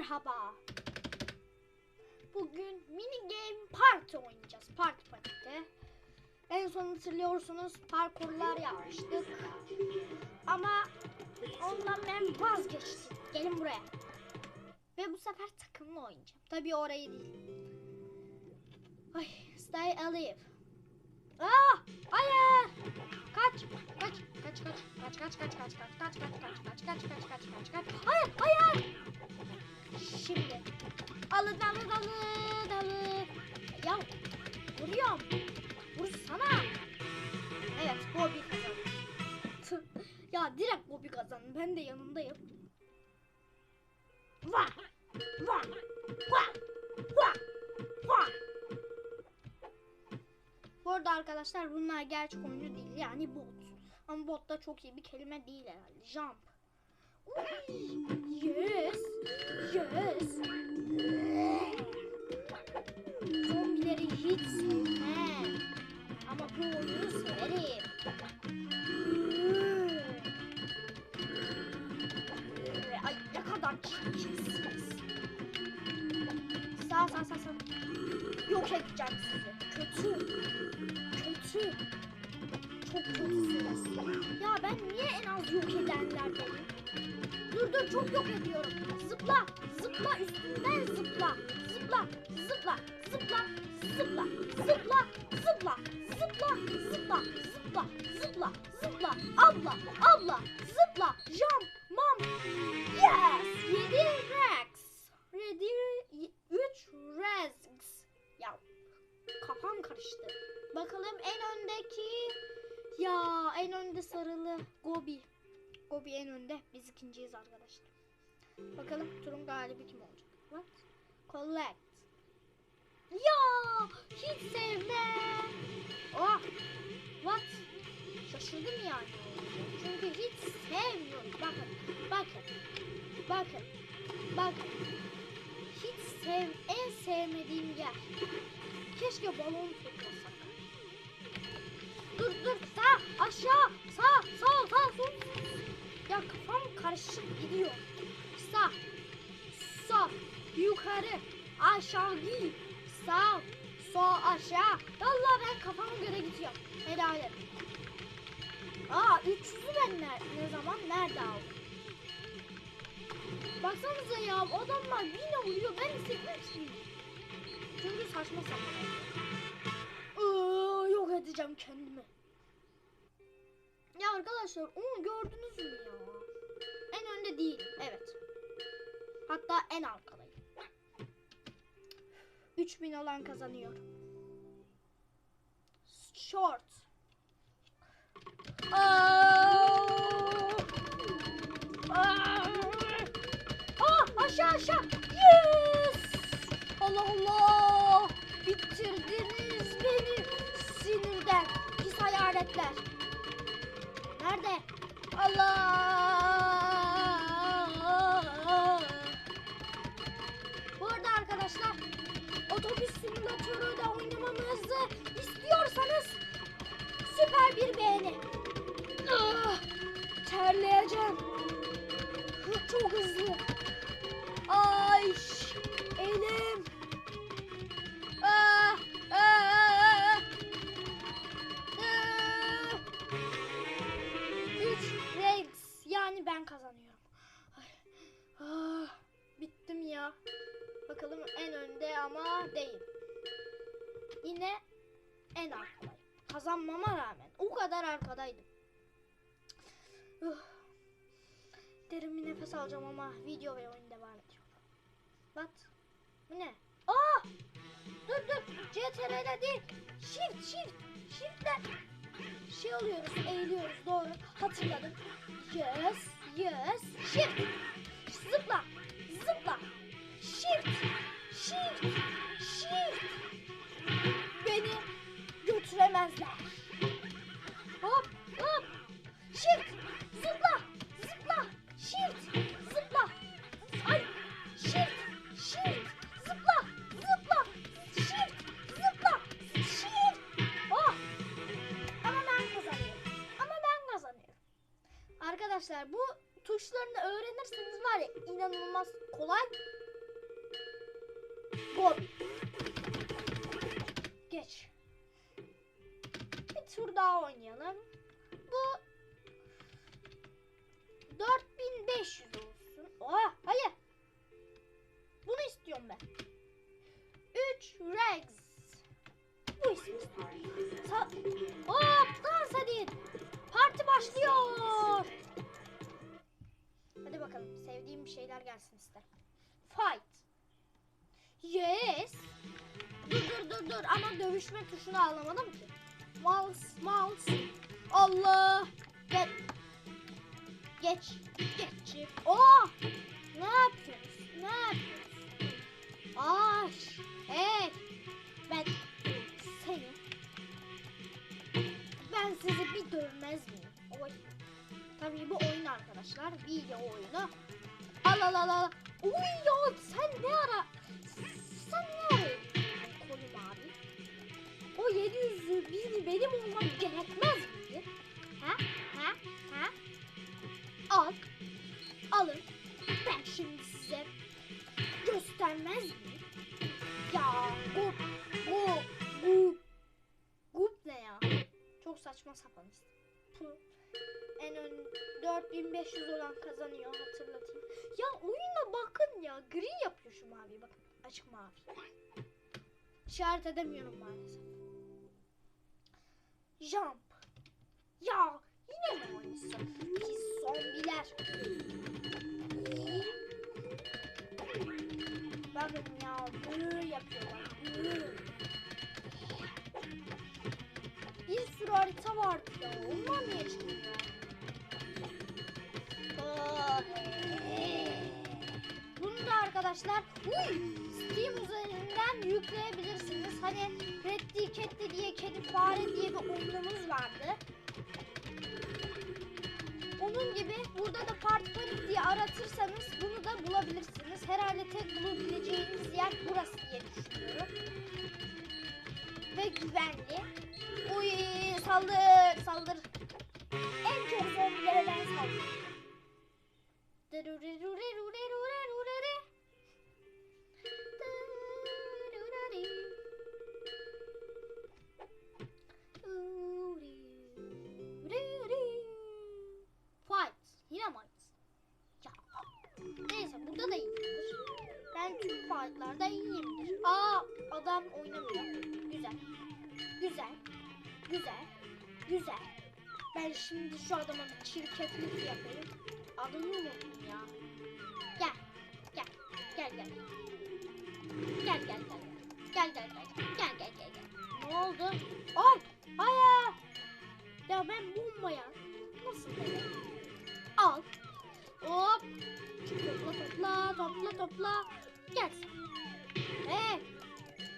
Merhaba. Bugün mini game party oynayacağız. Parti parti. En son hatırlıyorsunuz parkurlar yapmıştık. Ama ondan ben vazgeçtim. Gelin buraya. Ve bu sefer takımlı oynayacağım. Tabii orayı değil. Ay, stay alive. Aa, hayır. Kaç, kaç, kaç, kaç, kaç, kaç, kaç, kaç, kaç, kaç, kaç, kaç, kaç, kaç, kaç, kaç, kaç, kaç. Hayır, hayır. Vuruyorum. Vursana. Evet, Bobby kazandı. ya direkt Bobby kazandı. Ben de yanındayım. Vah! Vah! Vah! Vah! Vah! Bu arada arkadaşlar bunlar gerçek oyuncu değil yani bot. Ama bot da çok iyi bir kelime değil herhalde. Jump. Uy. Yes. Yok ediyorum. Zıpla. Zıpla üstünden zıpla. Zıpla. Zıpla. Zıpla. Zıpla. Zıpla. Zıpla. Zıpla. Zıpla. Zıpla. Zıpla. Zıpla. Abla. Abla. Zıpla. Jump. Mom. Yes. 7 Rex. Ready. 3 Rex. Ya kafam karıştı. Bakalım en öndeki ya en önde sarılı Gobi. Gobi en önde. Biz ikinciyiz arkadaşlar. Bakalım turun galibi kim olacak? What? Collect. Ya hiç sevmem. Oh. What? Şaşırdım yani. Çünkü hiç sevmiyorum. Bakın. Bakın. Bakın. Bakın. Hiç sev en sevmediğim yer. Keşke balon toplasak. Dur dur sağ aşağı sağ sağ sağ sol. Ya kafam karışık gidiyor. Sağ sol yukarı aşağı sağ sol aşağı. Vallahi ben kafama göre gidiyorum. Helal et. Aa 300'ü ben ne, ne zaman nerede aldım? Baksanıza ya adamlar yine vuruyor ben hissetmişim. Çünkü saçma sapan. Yok edeceğim kendimi. Ya arkadaşlar onu gördünüz mü ya? En önde değil. Evet. Hatta en arkadayım. 3000 olan kazanıyor. Short. Aa! Aa! Aşağı aşağı. Yes! Allah Allah! Bitirdiniz beni sinirden. Pis hayaletler. Nerede? Allah! Ama değil. Yine en arkadayım. Kazanmama rağmen o kadar arkadaydım. Uh. Derin bir nefes alacağım ama video ve oyun devam ediyor. What? Bu ne? Aa! Dur dur. CTRL değil. Shift shift. Shift'le şey oluyoruz, eğiliyoruz. Doğru. Hatırladım. Yes, yes. Shift. Zıpla. Gol. Geç. Bir tur daha oynayalım. Bu 4500 olsun. Oha hayır. Bunu istiyorum ben. 3 Regs. Bu ismi istiyorum. Hop dans edin. Parti başlıyor. Hadi bakalım sevdiğim bir şeyler gelsin ister. Dur ama dövüşme tuşunu alamadım ki. Mouse mouse. Allah. Gel. Geç. Geç. Oh. Ne yapıyorsun? Ne yapıyorsun? Ay. Hey. Ben seni. Ben sizi bir dövmez miyim? Oy. Tabii bu oyun arkadaşlar. Video oyunu. Al al al al. Uy benim olmam gerekmez miydi? Ha? Ha? Ha? Al. Alın. Ben şimdi size göstermez miyim? Ya bu bu bu Gup ne ya? Çok saçma sapan işte. En ön 4500 olan kazanıyor hatırlatayım. Ya oyuna bakın ya. Gri yapıyor şu mavi bakın. Açık mavi. İşaret edemiyorum maalesef. Jump. Ya yine mi aynısı? Pis zombiler. Bakın ya böyle yapıyorlar. Bir sürü harita vardı ya. Onlar niye çıkmıyor? Aa, arkadaşlar Steam üzerinden yükleyebilirsiniz. Hani Reddi Cat'li diye kedi fare diye bir oyunumuz vardı. Onun gibi burada da Part Panic diye aratırsanız bunu da bulabilirsiniz. Herhalde tek bulabileceğiniz yer burası diye düşünüyorum. Ve güvenli. Uy saldır saldır. En çok zombilere ben saldırıyorum. Ben şimdi şu adama bir çirkeflik yapayım. Adını unuttum ya. Gel. Gel. Gel gel. Gel gel gel. Gel gel gel. Gel gel gel gel. Ne oldu? Ay! Ay! Ya ben bombaya nasıl böyle? Al. Hop. Topla topla topla topla. Gel. Hey.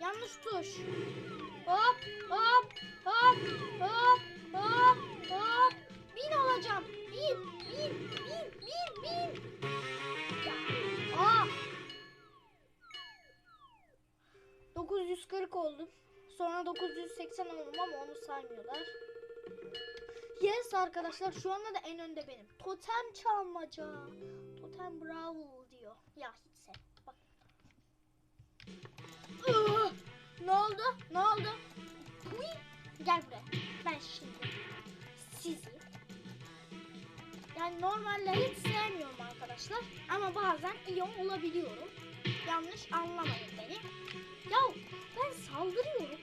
Yanlış tuş. Hop hop hop hop hop. Bin olacağım. Bin bin bin bin bin. Aa. 940 oldum. Sonra 980 oldum ama onu saymıyorlar. Yes arkadaşlar şu anda da en önde benim. Totem çalmaca. Totem bravo diyor. Ya hiç sev. Bak. Ih! Ne oldu? Ne oldu? Gel buraya. Ben şimdi sizi yani normalde hiç sevmiyorum arkadaşlar ama bazen iyi olabiliyorum. Yanlış anlamayın beni. Ya ben saldırıyorum.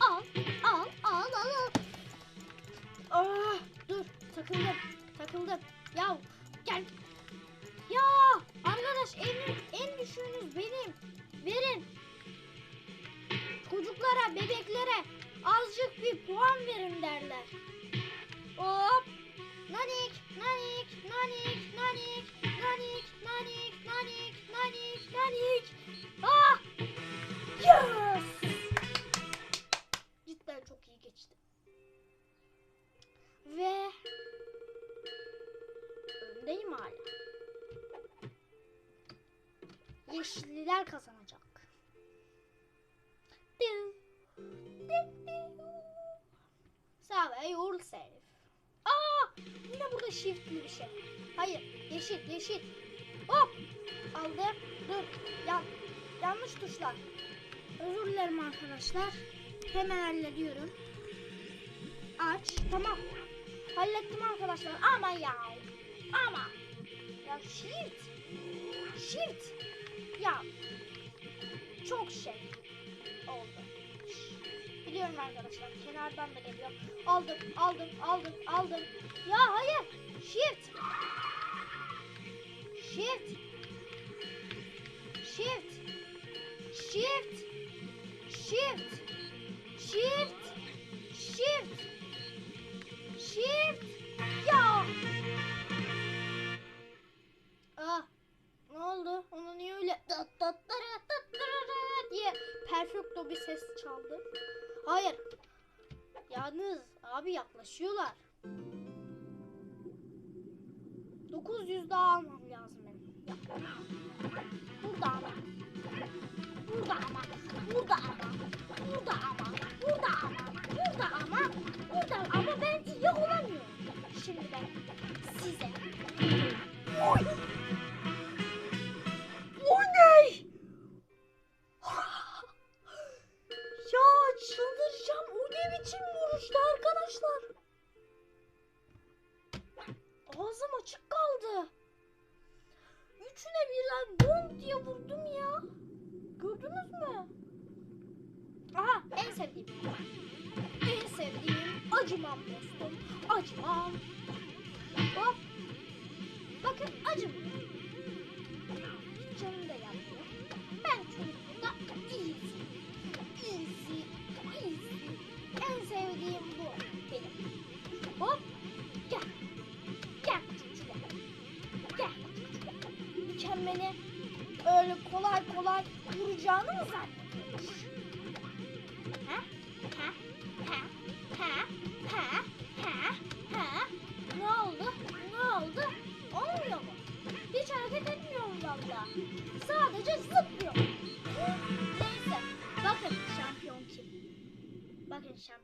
Al, al, al, al, al. Ah, dur takıldım, takıldım. Ya gel. Ya arkadaş en, en düşüğünüz benim. Verin. Çocuklara, bebeklere azıcık bir puan verin derler. Hop. Nanik, Nanik, Nanik, Nanik, Nanik, Nanik, Nanik, Nanik. Yeşil, yeşil. Hop! Aldım. Dur. Yan. Yanlış tuşlar. Özür dilerim arkadaşlar. Hemen hallediyorum. Aç. Tamam. Hallettim arkadaşlar. Ama ya. Ama. Ya shift. Shift. Ya. Çok şey oldu. Biliyorum arkadaşlar. Kenardan da geliyor. Aldım, aldım, aldım, aldım. Ya hayır. Shift. Shift. Shift. Shift. Shift. Shift. Shift. Shift. Ya. Ah. Ne oldu? Onu niye öyle tat tara tat tara diye perfecto bir ses çaldı? Hayır. Yalnız abi yaklaşıyorlar. 900 daha almam lazım 不打了不打了不打了不打了不打了不打了不打了不打了不打了我们班几乎没有人是的是的 Gördünüz mü? Aha en sevdiğim. En sevdiğim acımam dostum. Acımam. Hop. Bakın. Hiç canım da yanmıyor. Ben çocukluğumda easy. Easy. Easy. En sevdiğim bu benim. Hop. Gel. Gel küçük gel. Gel. Mükemmeli öyle kolay kolay vuracağını mı zannediyorsun? Ha? Ha? Ha? Ha? Ha? Ha? Ha? Ne oldu? Ne oldu? Olmuyor mu? Hiç hareket etmiyorum valla. Sadece zıplıyorum. Neyse. Bakın şampiyon kim? Bakın şampiyon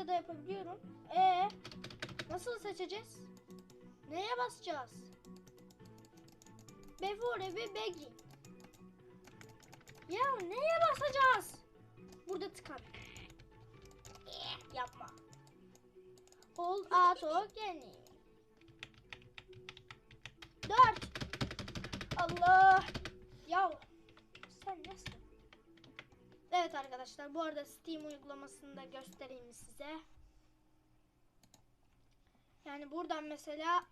İle de yapabiliyorum. E nasıl seçeceğiz? Neye basacağız? Before bir begin. Ya neye basacağız? Burada tıkan. Eh, Yapma. Hold auto geni. Dört. Allah. Ya sen nesin? Evet arkadaşlar bu arada Steam uygulamasını da göstereyim size. Yani buradan mesela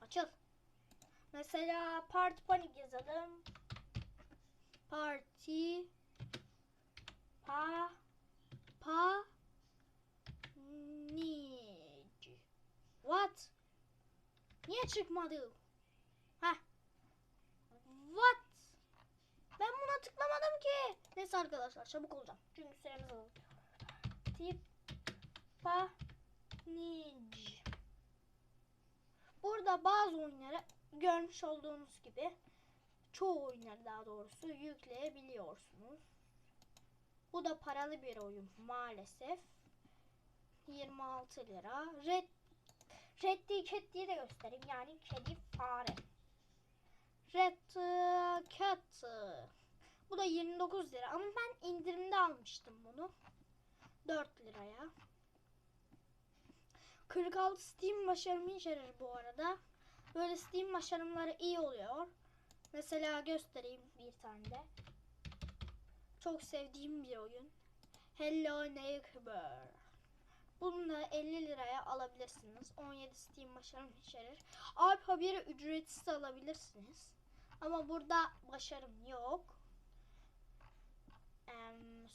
açıl. Mesela Party Panic yazalım. Party pa pa nici. What? Niye çıkmadı? Heh. What? Tıklamadım ki. Neyse arkadaşlar çabuk olacağım. Çünkü süremiz azalıyor. Tip pa nici. Burada bazı oyunları görmüş olduğunuz gibi çoğu oyunları daha doğrusu yükleyebiliyorsunuz. Bu da paralı bir oyun maalesef. 26 lira. Red Red Dead Cat diye de göstereyim. Yani kedi fare. Red uh, Cat. Bu da 29 lira ama ben indirimde almıştım bunu. 4 liraya. 46 Steam başarımı içerir bu arada. Böyle Steam başarımları iyi oluyor. Mesela göstereyim bir tane de. Çok sevdiğim bir oyun. Hello Neighbor. Bunu da 50 liraya alabilirsiniz. 17 Steam başarım içerir. Alp haberi ücretsiz alabilirsiniz. Ama burada başarım yok.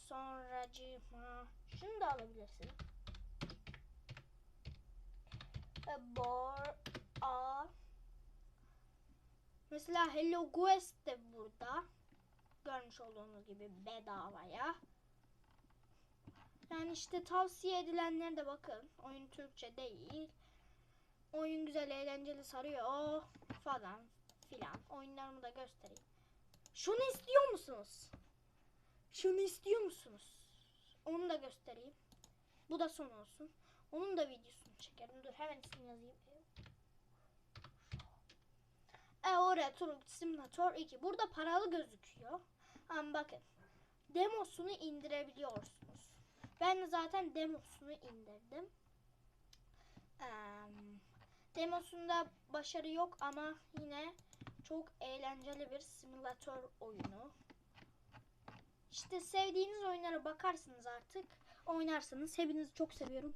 Sonracıma şunu da alabilirsin. bor a Mesela Hello Quest de burada. Görmüş olduğunuz gibi bedavaya. Yani işte tavsiye edilenlere de bakın. Oyun Türkçe değil. Oyun güzel, eğlenceli, sarıyor falan filan. Oyunlarımı da göstereyim. Şunu istiyor musunuz? Şunu istiyor musunuz? Onu da göstereyim. Bu da son olsun. Onun da videosunu çekerim. Dur hemen ismini yazayım. Eore Truck Simulator 2. Burada paralı gözüküyor. Ama bakın. Demosunu indirebiliyorsunuz. Ben zaten demosunu indirdim. Em, demosunda başarı yok ama yine çok eğlenceli bir simülatör oyunu. İşte sevdiğiniz oyunlara bakarsınız artık. Oynarsınız. Hepinizi çok seviyorum.